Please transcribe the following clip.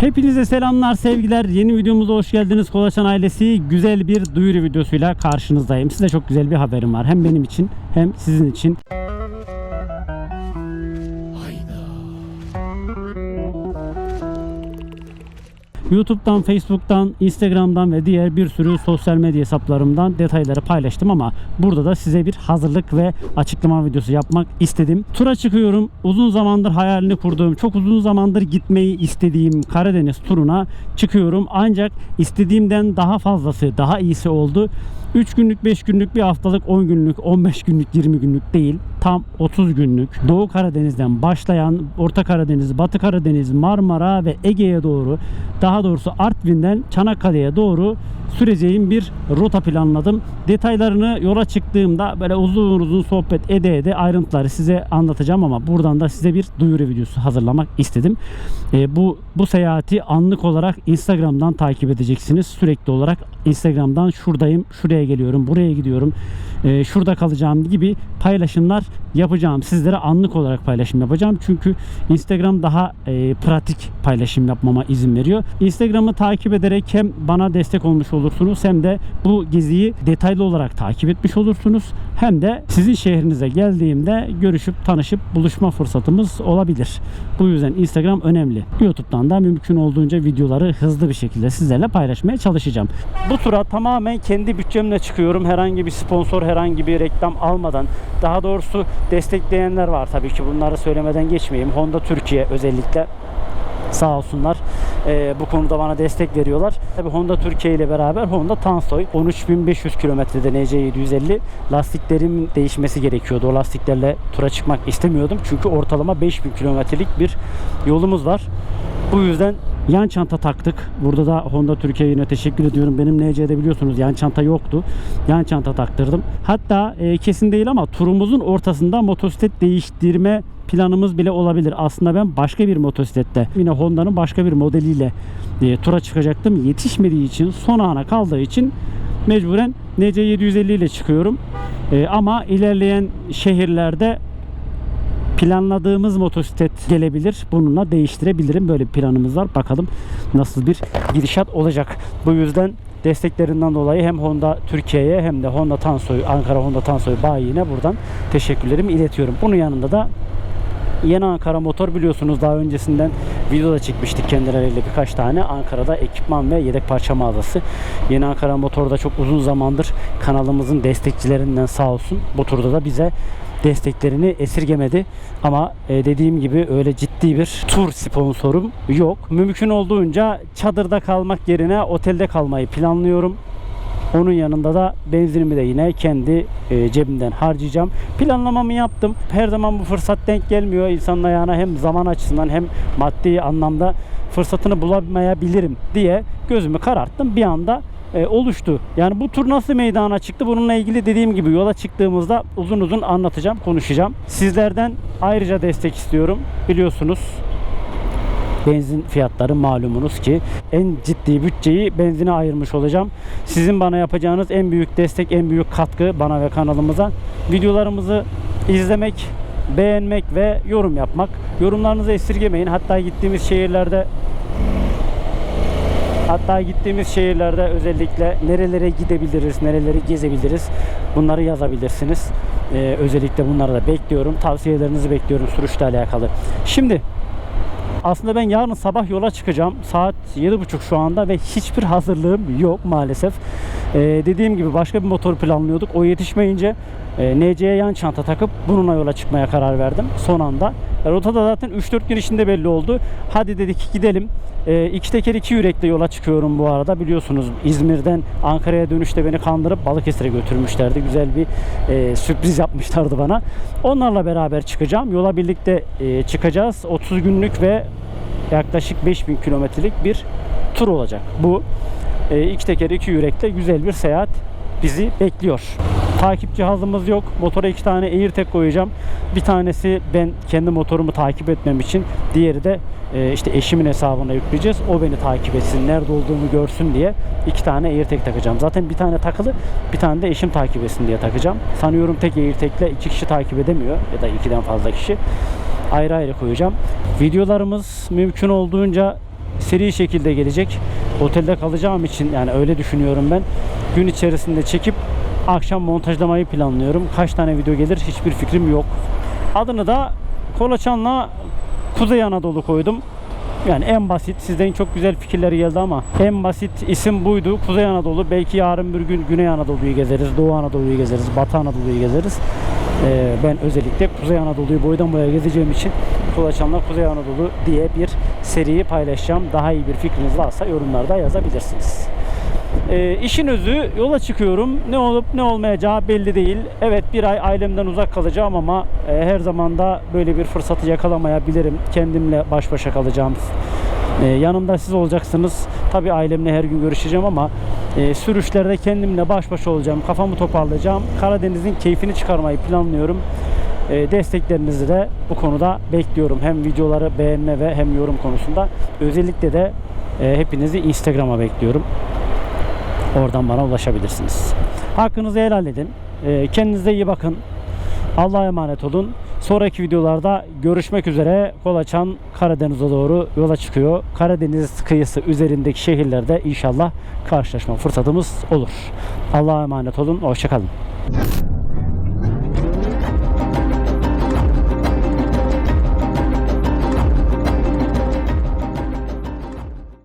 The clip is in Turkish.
Hepinize selamlar sevgiler. Yeni videomuza hoş geldiniz. Kolaçan ailesi güzel bir duyuru videosuyla karşınızdayım. Size çok güzel bir haberim var. Hem benim için hem sizin için. YouTube'dan, Facebook'tan, Instagram'dan ve diğer bir sürü sosyal medya hesaplarımdan detayları paylaştım ama burada da size bir hazırlık ve açıklama videosu yapmak istedim. Tura çıkıyorum. Uzun zamandır hayalini kurduğum, çok uzun zamandır gitmeyi istediğim Karadeniz turuna çıkıyorum. Ancak istediğimden daha fazlası, daha iyisi oldu. 3 günlük, 5 günlük, bir haftalık, 10 günlük, 15 günlük, 20 günlük değil. Tam 30 günlük Doğu Karadeniz'den başlayan Orta Karadeniz, Batı Karadeniz, Marmara ve Ege'ye doğru daha doğrusu Artvin'den Çanakkale'ye doğru süreceğim bir rota planladım. Detaylarını yola çıktığımda böyle uzun uzun sohbet ede ede ayrıntıları size anlatacağım ama buradan da size bir duyuru videosu hazırlamak istedim. E, bu bu seyahati anlık olarak Instagram'dan takip edeceksiniz. Sürekli olarak Instagram'dan şuradayım, şuraya geliyorum, buraya gidiyorum, e, şurada kalacağım gibi paylaşımlar yapacağım. Sizlere anlık olarak paylaşım yapacağım. Çünkü Instagram daha e, pratik paylaşım yapmama izin veriyor. Instagram'ı takip ederek hem bana destek olmuş olursunuz hem de bu geziyi detaylı olarak takip etmiş olursunuz. Hem de sizin şehrinize geldiğimde görüşüp tanışıp buluşma fırsatımız olabilir. Bu yüzden Instagram önemli. YouTube'dan da mümkün olduğunca videoları hızlı bir şekilde sizlerle paylaşmaya çalışacağım. Bu tura tamamen kendi bütçemle çıkıyorum. Herhangi bir sponsor, herhangi bir reklam almadan. Daha doğrusu destekleyenler var tabii ki. Bunları söylemeden geçmeyeyim. Honda Türkiye özellikle sağ olsunlar e, bu konuda bana destek veriyorlar. Tabii Honda Türkiye ile beraber Honda Tansoy 13.500 kilometrede NC750 lastiklerim değişmesi gerekiyordu. O lastiklerle tura çıkmak istemiyordum. Çünkü ortalama 5000 kilometrelik bir yolumuz var. Bu yüzden yan çanta taktık. Burada da Honda Türkiye'ye teşekkür ediyorum. Benim NC'de biliyorsunuz yan çanta yoktu. Yan çanta taktırdım. Hatta e, kesin değil ama turumuzun ortasında motosiklet değiştirme planımız bile olabilir. Aslında ben başka bir motosiklette yine Honda'nın başka bir modeliyle e, tura çıkacaktım. Yetişmediği için son ana kaldığı için mecburen NC750 ile çıkıyorum. E, ama ilerleyen şehirlerde planladığımız motosiklet gelebilir. Bununla değiştirebilirim. Böyle bir planımız var. Bakalım nasıl bir gidişat olacak. Bu yüzden desteklerinden dolayı hem Honda Türkiye'ye hem de Honda Tansoy, Ankara Honda Tansoy bayiine buradan teşekkürlerimi iletiyorum. Bunun yanında da Yeni Ankara Motor biliyorsunuz daha öncesinden videoda çekmiştik kendileriyle birkaç tane. Ankara'da ekipman ve yedek parça mağazası. Yeni Ankara Motor da çok uzun zamandır kanalımızın destekçilerinden sağ olsun. Bu turda da bize desteklerini esirgemedi. Ama e, dediğim gibi öyle ciddi bir tur sponsorum yok. Mümkün olduğunca çadırda kalmak yerine otelde kalmayı planlıyorum. Onun yanında da benzinimi de yine kendi e, cebimden harcayacağım. Planlamamı yaptım. Her zaman bu fırsat denk gelmiyor. İnsanın ayağına hem zaman açısından hem maddi anlamda fırsatını bulamayabilirim diye gözümü kararttım. Bir anda e, oluştu. Yani bu tur nasıl meydana çıktı? Bununla ilgili dediğim gibi yola çıktığımızda uzun uzun anlatacağım, konuşacağım. Sizlerden ayrıca destek istiyorum. Biliyorsunuz benzin fiyatları malumunuz ki en ciddi bütçeyi benzine ayırmış olacağım. Sizin bana yapacağınız en büyük destek, en büyük katkı bana ve kanalımıza videolarımızı izlemek, beğenmek ve yorum yapmak. Yorumlarınızı esirgemeyin. Hatta gittiğimiz şehirlerde Hatta gittiğimiz şehirlerde özellikle nerelere gidebiliriz, nereleri gezebiliriz bunları yazabilirsiniz. Ee, özellikle bunları da bekliyorum. Tavsiyelerinizi bekliyorum sürüşle alakalı. Şimdi aslında ben yarın sabah yola çıkacağım. Saat 7.30 şu anda ve hiçbir hazırlığım yok maalesef. Ee, dediğim gibi başka bir motor planlıyorduk. O yetişmeyince e, NC'ye yan çanta takıp bununla yola çıkmaya karar verdim son anda. E, rota da zaten 3-4 gün içinde belli oldu. Hadi dedik gidelim. E, iki teker iki yürekle yola çıkıyorum bu arada. Biliyorsunuz İzmir'den Ankara'ya dönüşte beni kandırıp Balıkesir'e götürmüşlerdi. Güzel bir e, sürpriz yapmışlardı bana. Onlarla beraber çıkacağım. Yola birlikte e, çıkacağız. 30 günlük ve yaklaşık 5000 kilometrelik bir tur olacak. Bu e, iki teker iki yürekle güzel bir seyahat bizi bekliyor. Takip cihazımız yok. Motora iki tane AirTag koyacağım. Bir tanesi ben kendi motorumu takip etmem için. Diğeri de e, işte eşimin hesabına yükleyeceğiz. O beni takip etsin, nerede olduğumu görsün diye iki tane AirTag takacağım. Zaten bir tane takılı, bir tane de eşim takip etsin diye takacağım. Sanıyorum tek AirTag'le iki kişi takip edemiyor ya da ikiden fazla kişi. Ayrı ayrı koyacağım. Videolarımız mümkün olduğunca seri şekilde gelecek. Otelde kalacağım için yani öyle düşünüyorum ben. Gün içerisinde çekip akşam montajlamayı planlıyorum. Kaç tane video gelir hiçbir fikrim yok. Adını da Kolaçan'la Kuzey Anadolu koydum. Yani en basit. Sizden çok güzel fikirler geldi ama en basit isim buydu. Kuzey Anadolu. Belki yarın bir gün Güney Anadolu'yu gezeriz, Doğu Anadolu'yu gezeriz, Batı Anadolu'yu gezeriz. Ee, ben özellikle Kuzey Anadolu'yu boydan boya gezeceğim için Kulaçan'la Kuzey Anadolu diye bir seriyi paylaşacağım. Daha iyi bir fikriniz varsa yorumlarda yazabilirsiniz. Ee, işin özü yola çıkıyorum. Ne olup ne olmayacağı belli değil. Evet bir ay ailemden uzak kalacağım ama e, her zaman da böyle bir fırsatı yakalamayabilirim. Kendimle baş başa kalacağım. Ee, yanımda siz olacaksınız. Tabii ailemle her gün görüşeceğim ama e, sürüşlerde kendimle baş başa olacağım. Kafamı toparlayacağım. Karadeniz'in keyfini çıkarmayı planlıyorum. E, desteklerinizi de bu konuda bekliyorum. Hem videoları beğenme ve hem yorum konusunda. Özellikle de e, hepinizi Instagram'a bekliyorum. Oradan bana ulaşabilirsiniz. Hakkınızı helal edin. Ee, Kendinize iyi bakın. Allah'a emanet olun. Sonraki videolarda görüşmek üzere. Kolaçan Karadeniz'e doğru yola çıkıyor. Karadeniz kıyısı üzerindeki şehirlerde inşallah karşılaşma fırsatımız olur. Allah'a emanet olun. Hoşçakalın.